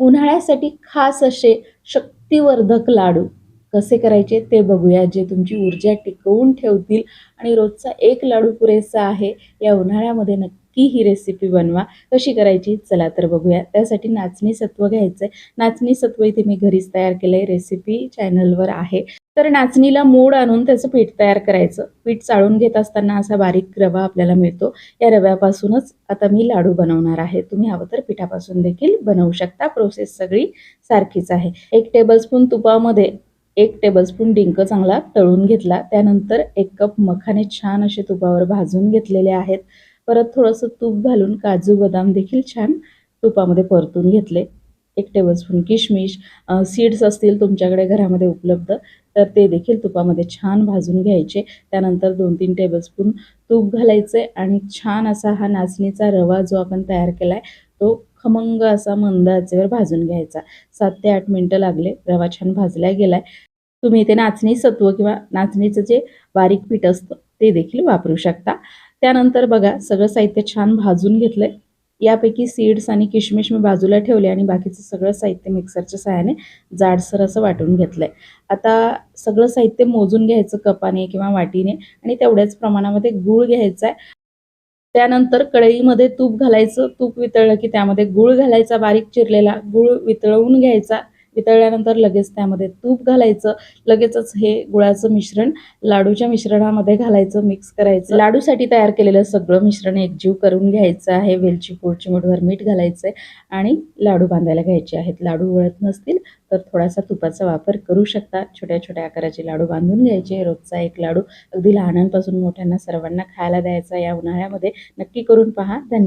उन्हाळ्यासाठी खास असे शक्तिवर्धक लाडू कसे करायचे ते बघूया जे तुमची ऊर्जा टिकवून ठेवतील. आणि रोजचा एक लाडू पुरेसा आहे या उन्हाळ्यामध्ये नक्की ही रेसिपी बनवा. कशी करायची? चला तर बघूया. त्यासाठी नाचणी सत्व घ्यायचं आहे नाचणी सत्व इथे मी घरीच तयार केलं आहे रेसिपी चॅनलवर आहे. तर नाचणीला मोड आणून त्याचं पीठ तयार करायचं. पीठ चाळून घेत असताना असा बारीक रवा आपल्याला मिळतो. या रव्यापासूनच आता मी लाडू बनवणार आहे. तुम्ही हवं तर पिठापासून देखील बनवू शकता. प्रोसेस सगळी सारखीच आहे. एक टेबलस्पून तुपामध्ये एक टेबलस्पून डिंक चांगला तळून घेतला. त्यानंतर एक कप मखाने छान असे तुपावर भाजून घेतलेले आहेत. परत थोडंसं तूप घालून काजू बदाम देखील छान तुपामध्ये परतून घेतले. एक टेबलस्पून किशमिश सीड्स असतील तुमच्याकडे घरामध्ये उपलब्ध तर ते देखील तुपामध्ये छान भाजून घ्यायचे. त्यानंतर दोन तीन टेबलस्पून तूप घालायचे आणि छान असा हा नाचणीचा रवा जो आपण तयार केला आहे तो खमंग असा मंद आचेवर भाजून घ्यायचा. सात ते आठ मिनटं लागले रवा छान भाजला गेलाय. तुम्ही इथे नाचणी सत्व किंवा नाचणीचं जे बारीक पीठ असतं ते देखील वापरू शकता. त्यानंतर बघा सगळं साहित्य छान भाजून घेतलं आहे यापैकी सीड्स आणि किशमिश मी बाजूला ठेवले आणि बाकीचं सगळं साहित्य मिक्सरच्या सहाय्याने जाडसर असं वाटून घेतलं आहे आता सगळं साहित्य मोजून घ्यायचं कपाने किंवा वाटीने आणि तेवढ्याच प्रमाणामध्ये गूळ घ्यायचा आहे त्यानंतर कढईमध्ये तूप घालायचं तूप वितळलं की त्यामध्ये गूळ घालायचा बारीक चिरलेला गूळ वितळवून घ्यायचा. वितळल्यानंतर लगेच त्यामध्ये तूप घालायचं. लगेचच हे गुळाचं मिश्रण लाडूच्या मिश्रणामध्ये घालायचं मिक्स करायचं. लाडूसाठी तयार केलेलं सगळं मिश्रण एकजीव करून घ्यायचं आहे. वेलची पूड चिमूटभर मीठ घालायचं आहे आणि लाडू बांधायला घ्यायचे आहेत. लाडू वळत नसतील तर थोडासा तुपाचा वापर करू शकता. छोट्या छोट्या आकाराचे लाडू बांधून घ्यायचे. रोजचा एक लाडू अगदी लहानांपासून मोठ्यांना सर्वांना खायला द्यायचा या उन्हाळ्यामध्ये. नक्की करून पहा. धन्यवाद.